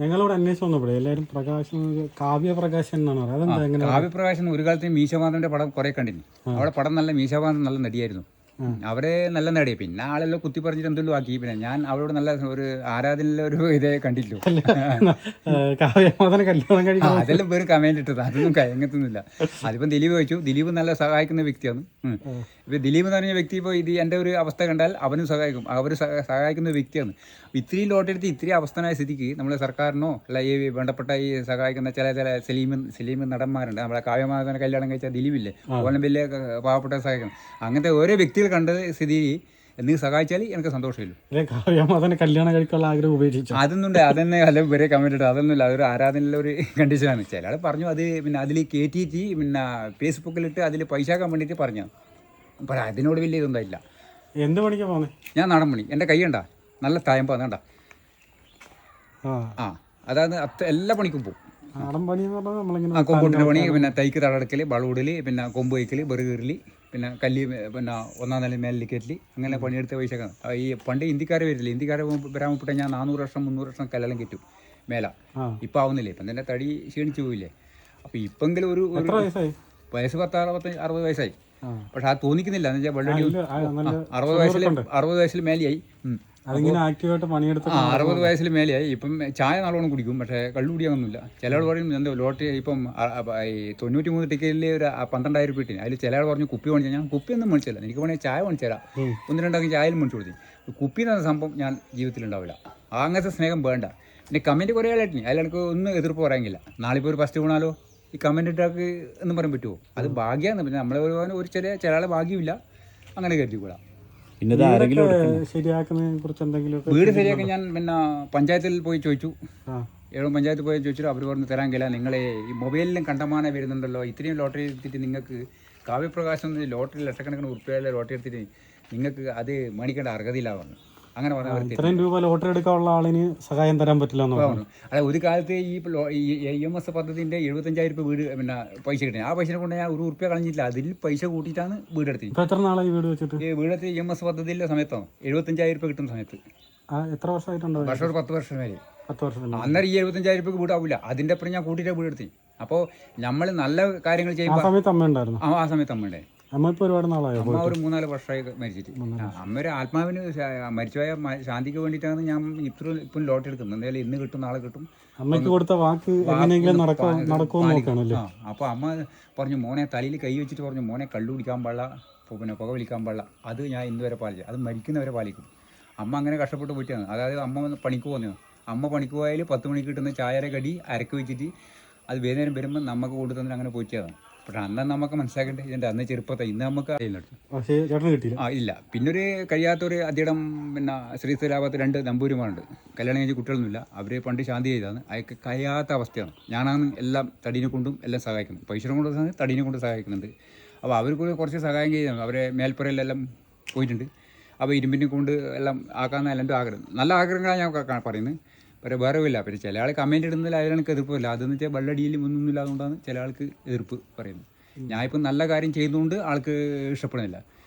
ഞങ്ങളിവിടെ അന്വേഷിച്ച് വന്നപ്പോഴേ എല്ലാവരും പ്രകാശൻ കാവ്യപ്രകാശൻ എന്നാണ് പറയുന്നത്. അതെന്താ എങ്ങനെ കാവ്യപ്രകാശൻ ഒരു കാലത്ത് മീശമാധവന്റെ പടം കുറെ കണ്ടിരുന്നു. അവിടെ പടം നല്ല മീശമാധവൻ നല്ല നടിയായിരുന്നു. അവരെ നല്ല നേടിയ. പിന്നെ ആളെല്ലാം കുത്തി പറഞ്ഞിട്ട് എന്തെല്ലോ ആക്കി. പിന്നെ ഞാൻ അവരോട് നല്ല ഒരു ആരാധനയിലെ ഒരു ഇതേ കണ്ടില്ലോ. അതെല്ലാം വെറും കമന്റ് ഇട്ടത്. അതൊന്നും കയങ്ങത്തുന്നില്ല അതിപ്പം ദിലീപ് വെച്ചു ദിലീപ് നല്ല സഹായിക്കുന്ന വ്യക്തിയാണ്. ഇപ്പൊ ദിലീപ് എന്ന് പറഞ്ഞ വ്യക്തി ഇപ്പോൾ ഇത് എന്റെ ഒരു അവസ്ഥ കണ്ടാൽ അവനും സഹായിക്കും. അവർ സഹായിക്കുന്ന വ്യക്തിയാണ്. ഇത്രയും ലോട്ടെടുത്ത് ഇത്രയും അവസ്ഥനായ സ്ഥിതിക്ക് നമ്മളെ സർക്കാരിനോ അല്ല ഈ വേണ്ടപ്പെട്ട ഈ സഹായിക്കുന്ന ചില ചില സലീമൻ സലീമൻ നടന്മാരുണ്ട്. നമ്മളെ കാവ്യമാധവനെ കല്യാണം കഴിച്ച ദിലീപില്ലേ? ഓലം വലിയ പാവപ്പെട്ട സഹായിക്കണം. അങ്ങനത്തെ ഓരോ വ്യക്തികൾ കണ്ട സ്ഥിതി എന്തെങ്കിലും സഹായിച്ചാൽ എനിക്ക് സന്തോഷമില്ല. അല്ലെ കാവ്യ മാധവനെ കല്യാണം കഴിക്കാനുള്ള ആഗ്രഹം ഉപേക്ഷിച്ചു? അതൊന്നുണ്ട് അതന്നെ അല്ല വരെ കമന്റ് അതൊന്നും അതൊന്നുമില്ല അതൊരു ആരാധനയിലെ ഒരു കണ്ടീഷനാണ് വെച്ചാൽ അത് പറഞ്ഞു അത് പിന്നെ അതിൽ കയറ്റിയിട്ട് പിന്നെ ഫേസ്ബുക്കിലിട്ട് അതിൽ പൈസ ആക്കാൻ വേണ്ടിയിട്ട് പറഞ്ഞു. അപ്പം അതിനോട് വലിയ ഇതൊന്നുമില്ല എന്ത് പണിക്കാ പോന്നെ? ഞാൻ നാടൻ പണി. എന്റെ കൈ ഉണ്ടാ നല്ല തായം കണ്ട? ആ. അതായത് അത്ത എല്ലാ പണിക്കും പോകും നാടൻ പണി എന്ന് പറഞ്ഞാൽ നമ്മളിങ്ങനെ കൊമ്പൂട്ടിന്റെ പണി പിന്നെ തൈക്ക് തടടക്കൽ വളവിടൽ പിന്നെ കൊമ്പ് വയ്ക്കൽ ബെറുകീറൽ പിന്നെ കല്ലി പിന്നെ ഒന്നാം നില മേലിൽ കയറ്റി അങ്ങനെ പണിയെടുത്ത പൈസ ഈ പണ്ട് ഇന്ത്യക്കാരെ വരില്ല? ഇന്ത്യക്കാരെ വരാൻ മുപ്പിട്ട് ഞാൻ നാനൂറ് വർഷം മുന്നൂറ് വർഷം കല്ലെല്ലാം കിട്ടും മേല. ആ. ഇപ്പം ആവുന്നില്ലേ? ഇപ്പം തന്നെ തടി ക്ഷീണിച്ചു പോയില്ലേ? അപ്പം ഇപ്പെങ്കിലും ഒരു വയസ്സ് പത്ത് അറുപത്തി അറുപത് വയസ്സായി. ആ. പക്ഷെ അത് തോന്നിക്കുന്നില്ല. എന്ന് വെച്ചാൽ വെള്ളടി ആ, അറുപത് വയസ്സിൽ അറുപത് വയസ്സിൽ മേലെയായി. അതിങ്ങനെ ആക്റ്റീവായിട്ട് പണിയെടുത്ത് ആ അറുപത് വയസ്സിൽ മേലെയായി. ഇപ്പം ചായ നല്ലോണം കുടിക്കും പക്ഷേ കള്ളു കുടിയാകുന്നില്ല ചിലയാൾ പറയും എന്തോ ലോട്ടറി? ഇപ്പം ഈ തൊണ്ണൂറ്റി മൂന്ന് ടിക്കറ്റിൽ ഒരു പന്ത്രണ്ടായിരം രൂപ കിട്ടി അതിൽ ചിലയാൾ പറഞ്ഞു കുപ്പി മേടിച്ചാൽ ഞാൻ കുപ്പിയൊന്നും മേടിച്ചില്ല. എനിക്ക് വേണമെങ്കിൽ ചായ മേടിച്ചു തരാം. ഒന്ന് രണ്ടാക്കി ചായയിൽ മേടിച്ചു കൊടുത്തു. കുപ്പി എന്ന സംഭവം ഞാൻ ജീവിതത്തിൽ ഉണ്ടാവില്ല അങ്ങനത്തെ സ്നേഹം വേണ്ട. പിന്നെ കമന്റ് കുറേ ആളായിട്ട് അതിൽ എനിക്ക് ഒന്നും എതിർപ്പ് പറയാനില്ല. നാളെ ഇപ്പോൾ ഒരു ഫസ്റ്റ് വീണാലോ? ഈ കമന്റ് ഇട്ടാക്ക് എന്ന് പറയാൻ പറ്റുമോ അത് ഭാഗ്യമാണ് പിന്നെ നമ്മളെ ഒരു ഒരു ചെറിയ ചില ആളെ ഭാഗ്യമില്ല. അങ്ങനെ കരുതിക്കൂടാ. പിന്നെ ഇത് ആരെങ്കിലും വീടൊക്കെ ശരിയാക്കുന്നതിനെ കുറിച്ച് എന്തെങ്കിലുമൊക്കെ വീട് ശരിയാക്കാൻ ഞാൻ പിന്നെ പഞ്ചായത്തിൽ പോയി ചോദിച്ചു. ആ. ഏഴും പഞ്ചായത്തിൽ പോയി ചോദിച്ചു അവർ പറഞ്ഞു തരാൻ കഴിയില്ല. നിങ്ങളെ ഈ മൊബൈലിലും കണ്ടമാനം വരുന്നുണ്ടല്ലോ. ഇത്രയും ലോട്ടറി എടുത്തിട്ട് നിങ്ങൾക്ക് കാവ്യപ്രകാശം എന്ന് ലോട്ടറി ലക്ഷക്കണക്കിന് ഉറുപ്പ്യയിലെ ലോട്ടറി എടുത്തിട്ട് നിങ്ങൾക്ക് അത് മേടിക്കേണ്ട അർഹതയില്ല പറഞ്ഞു. അങ്ങനെ പറഞ്ഞു അവർ ഇത്രയും രൂപ ലോട്ടറി എടുക്കാനുള്ള ആളിന് സഹായം തരാൻ പറ്റില്ല അതായത് ഒരു കാലത്ത് ഈ ഇ എം എസ് പദ്ധതിന്റെ എഴുപത്തഞ്ചായിരം രൂപ വീട് പിന്നെ പൈസ കിട്ടി ആ പൈസ കൊണ്ട് ഞാൻ ഒരു ഉറുപ്പ്യ കളഞ്ഞിട്ടില്ല. അതിൽ പൈസ കൂട്ടിയിട്ടാണ് വീട് എടുത്തത് എത്ര നാളായി വീട് വെച്ചിട്ട്? ഈ വീടെടുത്ത് ഇ എം എസ് പദ്ധതിയിലെ സമയത്താണ് എഴുപത്തഞ്ചായിരം രൂപ കിട്ടുന്ന സമയത്ത്. എത്ര വർഷമായിട്ടുണ്ടോ? വർഷം ഒരു പത്ത് വർഷം വരെ. പത്ത് വർഷം അന്നേരം ഈ എഴുപത്തഞ്ചായിരം രൂപ വീടാവില്ല അതിന്റെ അപ്പുറം ഞാൻ കൂട്ടിയിട്ട് വീടെടുത്തി അപ്പോൾ നമ്മൾ നല്ല കാര്യങ്ങൾ ചെയ്യുമ്പോൾ ആ സമയത്ത് അമ്മ ഉണ്ടായിരുന്നു ആ സമയത്ത് അമ്മയുടെ അമ്മ ഇപ്പൊ ഒരുപാട് നാളായോ അമ്മ ഒരു മൂന്നാൽ വർഷമായി മരിച്ചിട്ട്. അമ്മ ഒരു ആത്മാവിന് മരിച്ചുപോയ ശാന്തിക്ക് വേണ്ടിയിട്ടാണ് ഞാൻ ഇത്ര ഇപ്പം ലോട്ട് എടുക്കുന്നത്. എന്തായാലും ഇന്ന് കിട്ടും നാളെ കിട്ടും. അമ്മയ്ക്ക് കൊടുത്ത വാക്ക് എങ്ങനെയെങ്കിലും നടക്കും നോക്കുകയാണല്ലേ? അപ്പോൾ അമ്മ പറഞ്ഞു മോനെ തലയിൽ കൈ വെച്ചിട്ട് പറഞ്ഞു മോനെ കള്ളു കുടിക്കാൻ പാടില്ല പിന്നെ പുക വിളിക്കാൻ പാടില്ല. അത് ഞാൻ ഇന്ന് വരെ പാലിച്ചു അത് മരിക്കുന്നവരെ പാലിക്കും. അമ്മ അങ്ങനെ കഷ്ടപ്പെട്ട് പോയിട്ടാണ്. അതായത് അമ്മ പണിക്ക് പോകുന്നത് അമ്മ പണിക്ക് പോയാൽ പത്ത് മണിക്ക് കിട്ടുന്ന ചായര കടി അരക്ക് വെച്ചിട്ട് അത് വൈകുന്നേരം വരുമ്പോൾ നമുക്ക് കൊണ്ടുതന്നിട്ട് തന്നെ അങ്ങനെ പോയിട്ടാണ്. പക്ഷെ അന്ന് നമുക്ക് മനസ്സിലാക്കേണ്ടത് ഇതിന്റെ അന്ന് ചെറുപ്പത്തെ ഇന്ന് നമുക്ക് അറിയില്ല ആ ഇല്ല. പിന്നെ ഒരു കഴിയാത്തൊരു അദ്ദേഹം പിന്നെ ശ്രീസ്ഥലാപത്ത് രണ്ട് നമ്പൂരിമാരുണ്ട്. കല്യാണം കഴിഞ്ഞ കുട്ടികളൊന്നുമില്ല. അവർ പണ്ട് ശാന്തി ചെയ്താണ് അയക്ക് കഴിയാത്ത അവസ്ഥയാണ്. ഞാനാണ് എല്ലാം തടീനെ കൊണ്ടും എല്ലാം സഹായിക്കുന്നത്. പൈസ കൊണ്ട് തടീനെ കൊണ്ട് സഹായിക്കുന്നുണ്ട് അപ്പോൾ അവർക്ക് കുറച്ച് സഹായം ചെയ്താണ് അവരെ മേൽപ്പുറയിലെല്ലാം പോയിട്ടുണ്ട്. അപ്പോൾ ഇരുമ്പിനെ കൊണ്ട് എല്ലാം ആക്കാമെന്ന് എന്റെ ആഗ്രഹം. നല്ല ആഗ്രഹങ്ങളാണ് ഞാൻ പറയുന്നത്. പക്ഷേ വേറെ ഇല്ല പിന്നെ ചില ആൾ കമന്റ് ഇടുന്നതിൽ അയാൾക്ക് എതിർപ്പില്ല അതെന്ന് വെച്ചാൽ വെള്ളടിയിലും ഒന്നും ഇല്ലാതുകൊണ്ടാണ് ചില ആൾക്ക് എതിർപ്പ് പറയുന്നത്. ഞാനിപ്പോൾ ഇപ്പം നല്ല കാര്യം ചെയ്തുകൊണ്ട് ആൾക്ക് ഇഷ്ടപ്പെടുന്നില്ല.